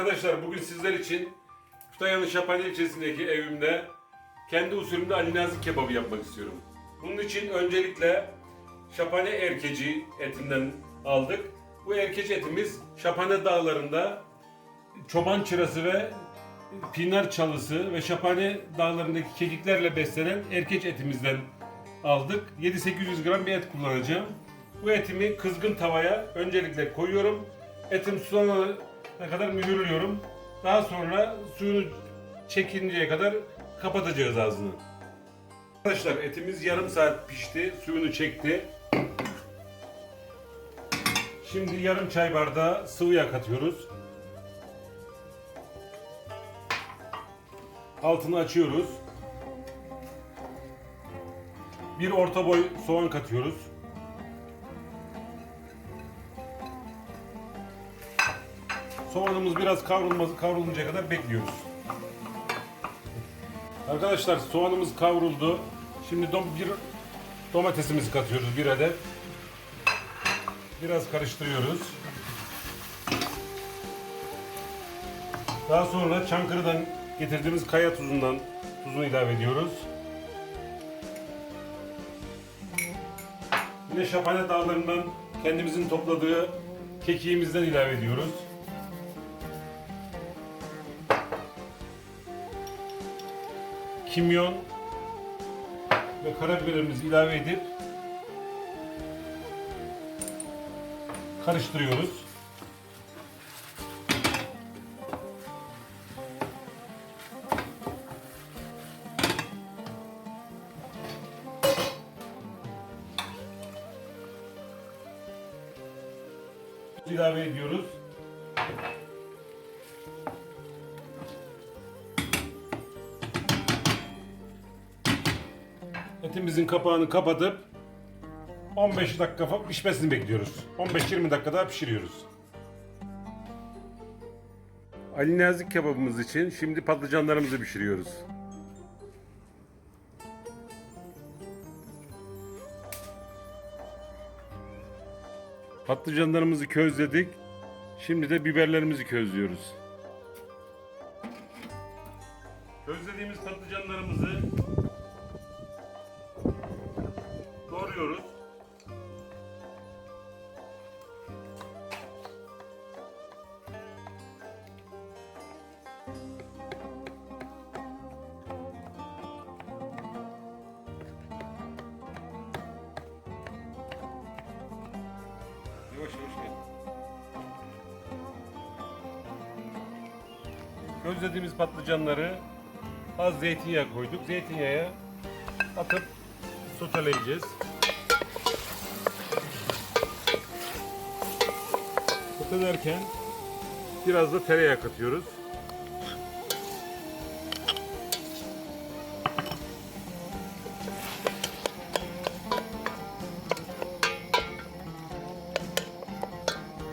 Arkadaşlar bugün sizler için Kütahya'nın Şapan ilçesindeki evimde kendi usulümde Ali Nazik kebabı yapmak istiyorum. Bunun için öncelikle şapane erkeci etinden aldık. Bu erkeci etimiz Şapane dağlarında çoban çırası ve pinar çalısı ve Şapane dağlarındaki kekiklerle beslenen erkeç etimizden aldık. 7-800 gram bir et kullanacağım. Bu etimi kızgın tavaya öncelikle koyuyorum. Etim sulanana kadar mühürlüyorum. Daha sonra suyunu çekinceye kadar kapatacağız ağzını. Arkadaşlar etimiz yarım saat pişti. Suyunu çekti. Şimdi yarım çay bardağı sıvı yağ katıyoruz. Altını açıyoruz. Bir orta boy soğan katıyoruz. Soğanımız biraz kavrulması kavruluncaya kadar bekliyoruz. Arkadaşlar soğanımız kavruldu. Şimdi dom bir domatesimizi katıyoruz bir adet. Biraz karıştırıyoruz. Daha sonra Çankırı'dan getirdiğimiz kaya tuzundan tuzunu ilave ediyoruz. Yine Şapane dağlarından kendimizin topladığı kekiğimizden ilave ediyoruz. Kimyon ve karabiberimizi ilave edip karıştırıyoruz. ilave ediyoruz. Etimizin kapağını kapatıp 15 dakika pişmesini bekliyoruz. 15-20 dakika daha pişiriyoruz. Ali Nazik kebabımız için şimdi patlıcanlarımızı pişiriyoruz. Patlıcanlarımızı közledik. Şimdi de biberlerimizi közlüyoruz. Közlediğimiz patlıcanlarımızı doğruyoruz. Yavaş yavaş gel. Közlediğimiz patlıcanları az zeytinyağı koyduk. Zeytinyağı atıp soteleyeceğiz. Sotelerken biraz da tereyağı katıyoruz.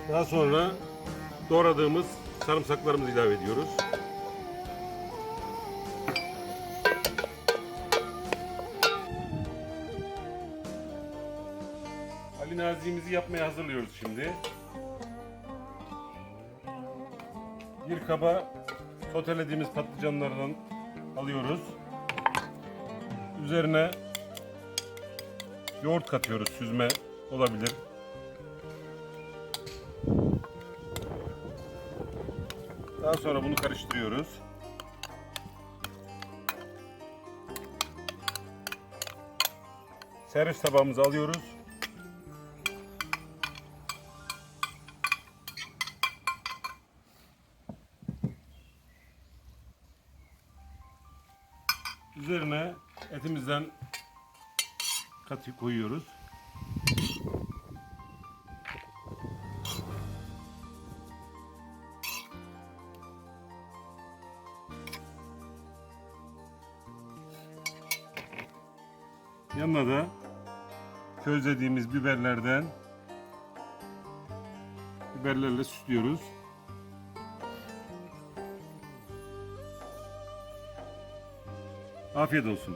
Daha sonra doğradığımız sarımsaklarımızı ilave ediyoruz. Ali Nazi'mizi yapmaya hazırlıyoruz şimdi. Bir kaba sotelediğimiz patlıcanlardan alıyoruz. Üzerine yoğurt katıyoruz. Süzme olabilir. Daha sonra bunu karıştırıyoruz. Servis tabağımızı alıyoruz. Üzerine etimizden katı koyuyoruz. Yanına da közlediğimiz biberlerden biberlerle süslüyoruz. Afiyet olsun.